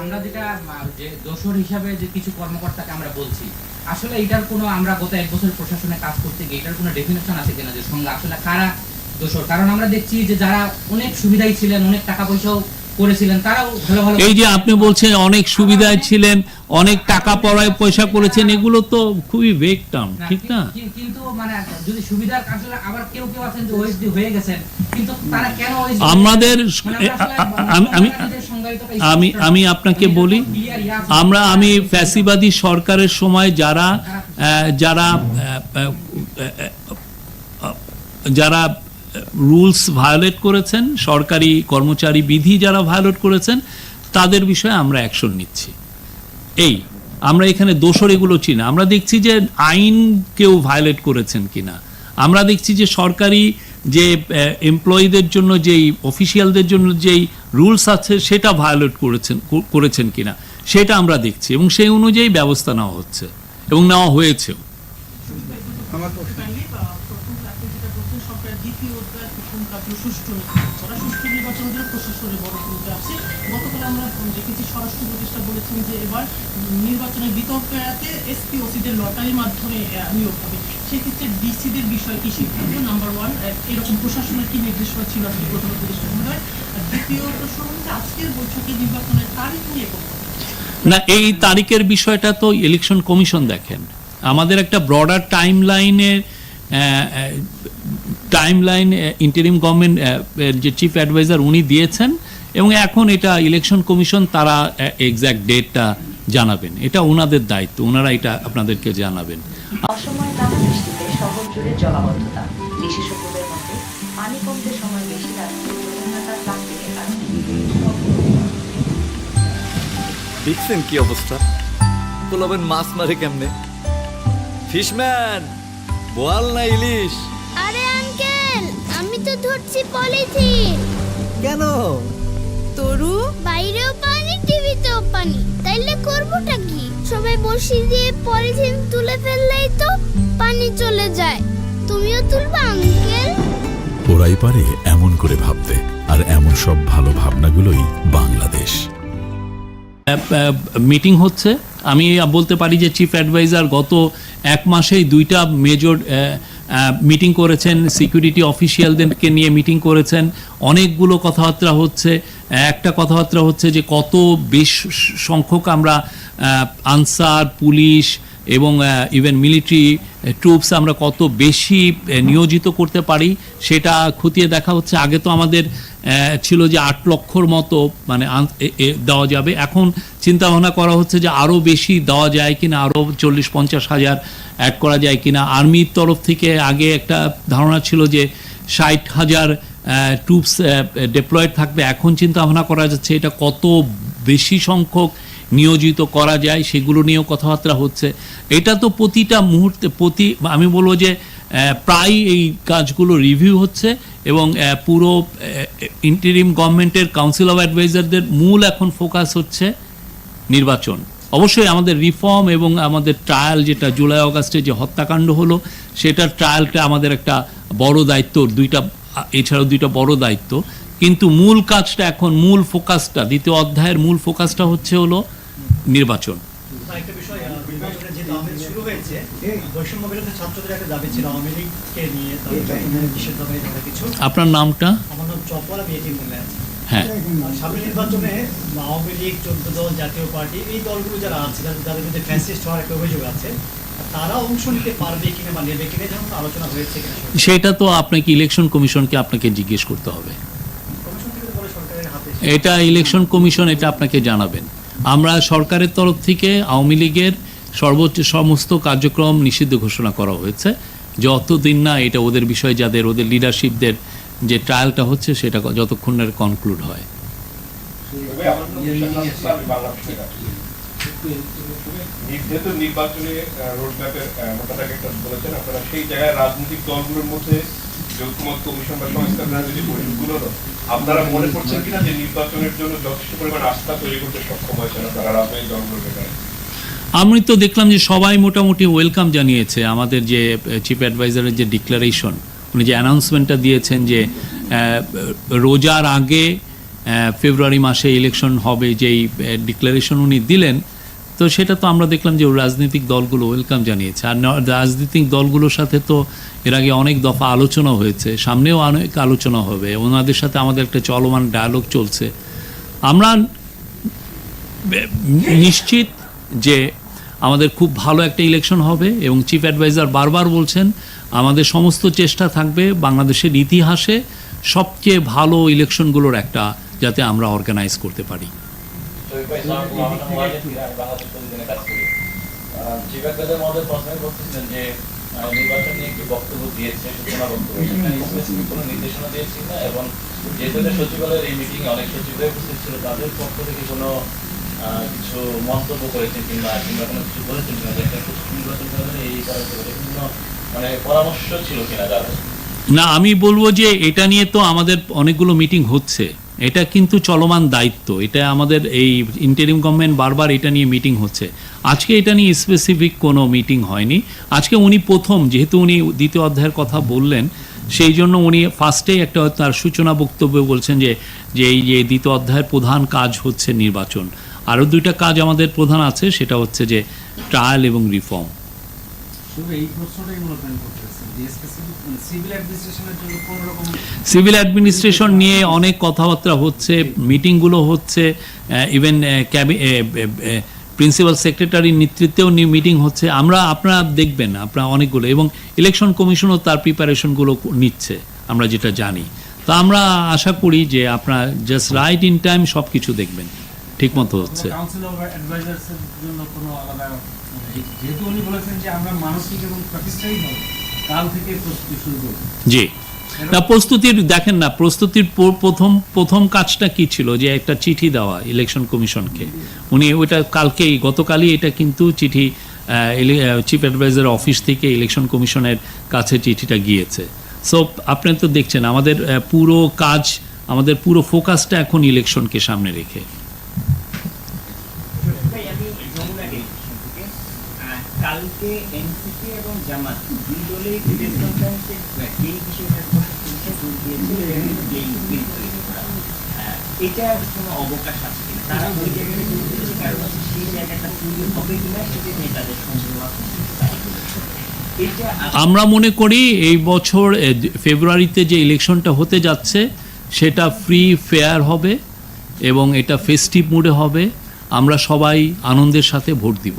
আমরা যেটা যে দোষর হিসাবে যে কিছু কর্মকর্তাকে আমরা বলছি আসলে এটার কোনো আমরা গত এক বছর প্রশাসনে কাজ করতে গিয়ে এটার কোনো ডেফিনেশন আছে কিনা যে সঙ্গে আসলে কারা দোষর? কারণ আমরা দেখছি যে যারা অনেক সুবিধাই ছিলেন অনেক টাকা পয়সাও করেছিলেন তারাও ভালো ভালো এই যে আপনি বলছেন অনেক সুবিধায় ছিলেন অনেক টাকা পড়ায় পয়সা করেছেন এগুলো তো খুবই ভেগ টার্ম ঠিক না? কিন্তু মানে যদি সুবিধার আবার কেউ কেউ আছেন যে ওএসডি হয়ে গেছেন কিন্তু তারা কেন আমাদের মানে আমি আমি আমি আপনাকে বলি। আমরা, আমি ফ্যাসিবাদী সরকারের সময় যারা যারা যারা রুলস ভায়োলেট করেছেন, সরকারি কর্মচারী বিধি যারা ভায়োলেট করেছেন, তাদের বিষয়ে আমরা অ্যাকশন নিচ্ছি এই, আমরা এখানে দোষর এগুলো চিনি। আমরা দেখছি যে আইন কেউ ভায়োলেট করেছেন কিনা আমরা দেখছি যে সরকারি যে এমপ্লয়ীদের জন্য যেই অফিসিয়ালদের জন্য যেই রুলস আছে সেটা ভায়োলেট করেছেন করেছেন কিনা সেটা আমরা দেখছি এবং সেই অনুযায়ী ব্যবস্থা নেওয়া হচ্ছে এবং নেওয়া হয়েছেও। Finally, আহ, প্রথম আপনি যেটা বলছেন সরকারের দ্বিতীয় অধ্যায় প্রথম কার্য সুষ্ঠু নির্বাচন সুষ্ঠু প্রশাসনের বড় ভূমিকা আছে। গতকাল আমরা দেখেছি স্বরাষ্ট্র উপদেষ্টা বলেছেন যে এবার নির্বাচনের বিতর্ক এড়াতে এসপি ওসিদের লটারির মাধ্যমে নিয়োগ হবে। সেক্ষেত্রে ডিসিদের বিষয় কি সিদ্ধান্ত? নাম্বার ওয়ান এরকম প্রশাসনের কি নির্দেশনা ছিল আসলে প্রথম উপদেষ্টা মহোদয়? আর দ্বিতীয় প্রশ্ন আজকের বৈঠকে নির্বাচনের তারিখ নিয়ে না, এই তারিখের বিষয়টা তো ইলেকশন কমিশন দেখেন। আমাদের একটা ব্রডার টাইম লাইনের টাইম লাইন ইন্টারিম গভর্নমেন্ট যে চিফ অ্যাডভাইজার উনি দিয়েছেন এবং এখন এটা ইলেকশন কমিশন তারা এক্স্যাক্ট ডেটটা জানাবেন। এটা ওনাদের দায়িত্ব ওনারা এটা আপনাদেরকে জানাবেন। অসময়ে টানা বৃষ্টিতে শহর জুড়ে জলাবদ্ধতা বিশেষজ্ঞদের মতে পানি কমতে সময় বেশি লাগছে প্রধানতা প্লাস্টিকের কারণে দেখছেন কি অবস্থা? পোলাবেন মাছ মারে কেমনে? ফিশম্যান বোয়াল না ইলিশ? আরে তো ধরছি পলিথিন। কেন? তরু? বাইরেও পানি টিভিতেও পানি। তাইলে করবোটা কি? সবাই বসি দিয়ে পলিথিন তুলে ফেললেই তো পানি চলে যায়। তুমিও তুলবা আঙ্কেল। ওরাই পারে এমন করে ভাবতে আর এমন সব ভালো ভাবনাগুলোই বাংলাদেশ। মিটিং হচ্ছে। আমি বলতে পারি যে চিফ অ্যাডভাইজার গত এক মাসেই দুইটা মেজর মিটিং করেছেন সিকিউরিটি অফিসিয়ালদেরকে নিয়ে মিটিং করেছেন, অনেকগুলো কথাবার্তা হচ্ছে। একটা কথাবার্তা হচ্ছে যে কত বেশ সংখ্যক আমরা আনসার, পুলিশ এবং ইভেন মিলিটারি ট্রুপস আমরা কত বেশি নিয়োজিত করতে পারি সেটা খতিয়ে দেখা হচ্ছে। আগে তো আমাদের ছিল যে আট লক্ষর মতো মানে দেওয়া যাবে। এখন চিন্তা ভাবনা করা হচ্ছে যে আরও বেশি দেওয়া যায় কিনা, আরও চল্লিশ, পঞ্চাশ হাজার অ্যাড করা যায় কিনা। আর্মির তরফ থেকে আগে একটা ধারণা ছিল যে ষাট হাজার ট্রুপস ডিপ্লয়েড থাকবে। এখন চিন্তা ভাবনা করা যাচ্ছে এটা কত বেশি সংখ্যক নিয়োজিত করা যায়, সেগুলো নিয়েও কথাবার্তা হচ্ছে। এটা তো প্রতিটা মুহূর্তে, প্রতি, আমি বলব যে প্রায় এই কাজগুলো রিভিউ হচ্ছে এবং পুরো ইন্টারিম গভর্নমেন্টের কাউন্সিল অফ অ্যাডভাইজারদের মূল এখন ফোকাস হচ্ছে নির্বাচন। অবশ্যই আমাদের রিফর্ম এবং আমাদের ট্রায়াল যেটা জুলাই, অগাস্টে যে হত্যাকাণ্ড হলো, সেটার ট্রায়ালটা আমাদের একটা বড় দায়িত্ব, দুইটা, এছাড়াও দুইটা বড় দায়িত্ব। কিন্তু মূল কাজটা এখন, মূল ফোকাসটা দ্বিতীয় অধ্যায়ের মূল ফোকাসটা হচ্ছে হলো নির্বাচন। আপনার নামটা? হ্যাঁ। সামনে নির্বাচনে আওয়ামী লীগ চোদ্দ দল জাতীয় পার্টি এই দলগুলো যারা আছে যাদের যাদের মধ্যে ফ্যাসিস্ট হওয়ার একটা অভিযোগ আছে তারা অংশ নিতে পারবে কিনা বা নেবে কিনা যেমন আলোচনা হয়েছে সেটা তো আপনাকে ইলেকশন কমিশনকে আপনাকে জিজ্ঞেস করতে হবে। এটা ইলেকশন কমিশন এটা আপনাকে জানাবেন। আমরা সরকারের তরফ থেকে আওয়ামী লীগের সর্বোচ্চ সমস্ত কার্যক্রম নিষিদ্ধ ঘোষণা করা হয়েছে। যতদিন না এটা ওদের বিষয় যাদের ওদের লিডারশিপদের যে ট্রায়ালটা হচ্ছে সেটা যতক্ষণ না কনক্লুড হয়। যেহেতু নির্বাচনে রোড ম্যাপের মোটাটাকে একটা বলেছেন, আপনারা সেই জায়গায় রাজনৈতিক দলগুলোর মধ্যে কমিশন বা আপনারা মনে করছেন কিনা যে নির্বাচনের জন্য যথেষ্ট পরিমাণ আস্থা তৈরি করতে সক্ষম আপনারা? রাজনৈতিক আমি তো দেখলাম যে সবাই মোটামুটি ওয়েলকাম জানিয়েছে। আমাদের যে চিফ অ্যাডভাইজারের যে ডিক্লারেশন উনি যে অ্যানাউন্সমেন্টটা দিয়েছেন যে রোজার আগে ফেব্রুয়ারি মাসে ইলেকশন হবে যেই ডিক্লারেশন উনি দিলেন তো সেটা তো আমরা দেখলাম যে রাজনৈতিক দলগুলো ওয়েলকাম জানিয়েছে। আর রাজনৈতিক দলগুলোর সাথে তো এর আগে অনেক দফা আলোচনা হয়েছে। সামনেও অনেক আলোচনা হবে। ওনাদের সাথে আমাদের একটা চলমান ডায়ালগ চলছে। আমরা নিশ্চিত যে আমাদের খুব ভালো একটা ইলেকশন হবে এবং চিফ অ্যাডভাইজার বারবার বলছেন, আমাদের সমস্ত চেষ্টা থাকবে বাংলাদেশের ইতিহাসে সবচেয়ে ভালো ইলেকশনগুলোর একটা, যাতে আমরা অর্গানাইজ করতে পারি। চিবাকাদের মধ্যে প্রথমে বলতেছিলেন যে নির্বাচন নিয়ে একটি বক্তব্য দিয়েছে সূচনা বক্তব্য স্পেসিফিক কোনো নির্দেশনা দিয়েছি না এবং যেহেতু সচিবালয়ের এই মিটিং অনেক সচিবরাই উপস্থিত ছিল তাদের পক্ষ থেকে কোনো আহ, কিছু মন্তব্য করেছেন কিংবা কিংবা কোনো কিছু বলেছেন কিনা যে একটা নির্বাচন এই করা কোনো মানে পরামর্শ ছিল কিনা যাদের না আমি বলব যে এটা নিয়ে তো আমাদের অনেকগুলো মিটিং হচ্ছে এটা কিন্তু চলমান দায়িত্ব। এটা আমাদের এই ইন্টারিম গভর্নমেন্ট বারবার এটা নিয়ে মিটিং হচ্ছে। আজকে এটা নিয়ে স্পেসিফিক কোনো মিটিং হয়নি। আজকে উনি প্রথম, যেহেতু উনি দ্বিতীয় অধ্যায়ের কথা বললেন, সেই জন্য উনি ফার্স্টেই একটা তার সূচনা বক্তব্যে বলছেন যে যে এই যে দ্বিতীয় অধ্যায়ের প্রধান কাজ হচ্ছে নির্বাচন। আরও দুইটা কাজ আমাদের প্রধান আছে, সেটা হচ্ছে যে ট্রায়াল এবং রিফর্ম এই প্রশ্নটাই সিভিল অ্যাডমিনিস্ট্রেশন নিয়ে অনেক কথাবার্তা হচ্ছে মিটিংগুলো হচ্ছে ইভেন প্রিন্সিপাল সেক্রেটারির নেতৃত্বেও মিটিং হচ্ছে। আমরা আপনারা দেখবেন আপনারা অনেকগুলো এবং ইলেকশন কমিশনও তার প্রিপারেশনগুলো নিচ্ছে আমরা যেটা জানি। তো আমরা আশা করি যে আপনারা জাস্ট রাইট ইন টাইম সব কিছু দেখবেন হচ্ছে। জন্য কোনো আলাদা মানে যেহেতু উনি বলেছেন যে আমরা মানসিক এবং প্রতিষ্ঠায়ী কাল থেকে প্রস্তুতি শুরু করব। জি। না প্রস্তুতির দেখেন না প্রস্তুতির প্রথম প্রথম কাজটা কি ছিল যে একটা চিঠি দেওয়া ইলেকশন কমিশনকে উনি ওইটা কালকেই গতকালই এটা কিন্তু চিঠি চিফ অ্যাডভাইজার অফিস থেকে ইলেকশন কমিশনের কাছে চিঠিটা গিয়েছে। সো আপনি তো দেখছেন আমাদের পুরো কাজ আমাদের পুরো ফোকাসটা এখন ইলেকশনকে সামনে রেখে ভাই আমি যমুনা টেলিভিশন থেকে আহ, কালকে এনসিপি এবং জামাত দুই দলে প্রেস কনফারেন্সে এই জোর দিয়েছে এই বিল তৈরি করা। এটার কোনো অবকাশ আছে কিনা? তারা ওই জোর দিয়েছে কারণ সেই জায়গাটা তৈরি হবে কিনা সেটা নিয়ে তাদের আমরা মনে করি এই বছর ফেব্রুয়ারিতে যে ইলেকশনটা হতে যাচ্ছে, সেটা ফ্রি ফেয়ার হবে এবং এটা ফেস্টিভ মুডে হবে। আমরা সবাই আনন্দের সাথে ভোট দিব।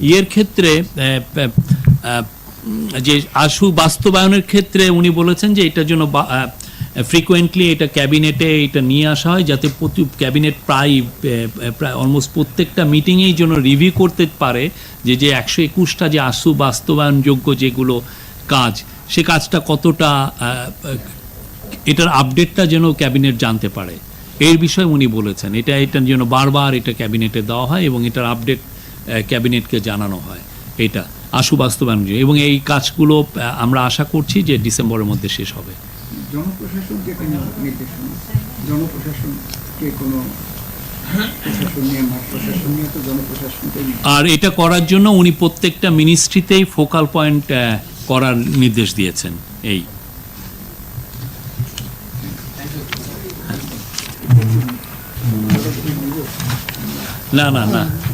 ইয়ের ক্ষেত্রে যে আশু বাস্তবায়নের ক্ষেত্রে উনি বলেছেন যে এটার জন্য ফ্রিকোয়েন্টলি এটা ক্যাবিনেটে এটা নিয়ে আসা হয় যাতে প্রতি, ক্যাবিনেট প্রায় প্রায় অলমোস্ট প্রত্যেকটা মিটিংয়েই যেন রিভিউ করতে পারে যে যে একশো একুশটা যে আশু বাস্তবায়নযোগ্য যেগুলো কাজ, সে কাজটা কতটা এটার আপডেটটা যেন ক্যাবিনেট জানতে পারে। এর বিষয়ে উনি বলেছেন, এটা, এটার জন্য বারবার এটা ক্যাবিনেটে দেওয়া হয় এবং এটার আপডেট ক্যাবিনেটকে জানানো হয়। এটা আশু বাস্তবায়ন অনুযায়ী। এবং এই কাজগুলো আমরা আশা করছি যে ডিসেম্বরের মধ্যে শেষ হবে। জনপ্রশাসনকে কোনো নির্দেশনা? জনপ্রশাসনকে কোনো জনপ্রশাসনকেই আর এটা করার জন্য উনি প্রত্যেকটা মিনিস্ট্রিতেই ফোকাল পয়েন্ট করার নির্দেশ দিয়েছেন। এই। না না না।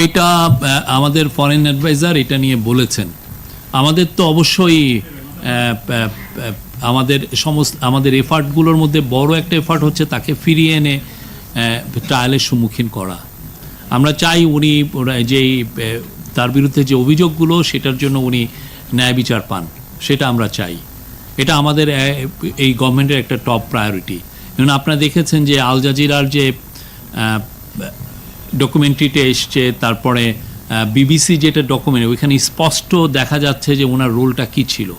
এইটা আমাদের ফরেন অ্যাডভাইজার এটা নিয়ে বলেছেন। আমাদের তো অবশ্যই আমাদের সমস্ত, আমাদের এফার্টগুলোর মধ্যে বড় একটা এফার্ট হচ্ছে তাকে ফিরিয়ে এনে ট্রায়ালের সম্মুখীন করা। আমরা চাই উনি যেই তার বিরুদ্ধে যে অভিযোগগুলো, সেটার জন্য উনি ন্যায় বিচার পান। সেটা আমরা চাই। এটা আমাদের এই গভর্নমেন্টের একটা টপ প্রায়োরিটি যেমন আপনারা দেখেছেন যে আল জাজিরার যে ডকুমেন্টারিটা এসছে, তারপরে বিবিসি যেটা ডকুমেন্ট ওইখানে স্পষ্ট দেখা যাচ্ছে যে ওনার রোলটা কি ছিল।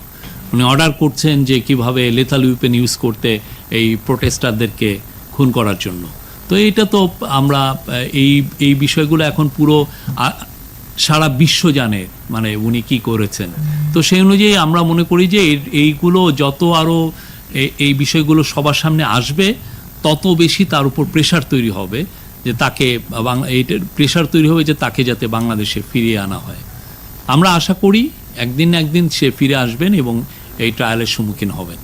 উনি অর্ডার করছেন যে কীভাবে লেথাল উইপেন ইউজ করতে এই প্রোটেস্টারদেরকে খুন করার জন্য। তো এইটা তো আমরা এই এই বিষয়গুলো এখন পুরো সারা বিশ্ব জানে মানে উনি কি করেছেন। তো সেই অনুযায়ী আমরা মনে করি যে এইগুলো যত আরও এই বিষয়গুলো সবার সামনে আসবে তত বেশি তার উপর প্রেশার তৈরি হবে যে তাকে বাংলা এইটার প্রেশার তৈরি হবে যে তাকে যাতে বাংলাদেশে ফিরিয়ে আনা হয়। আমরা আশা করি একদিন না একদিন সে ফিরে আসবেন এবং এই ট্রায়ালের সম্মুখীন হবেন।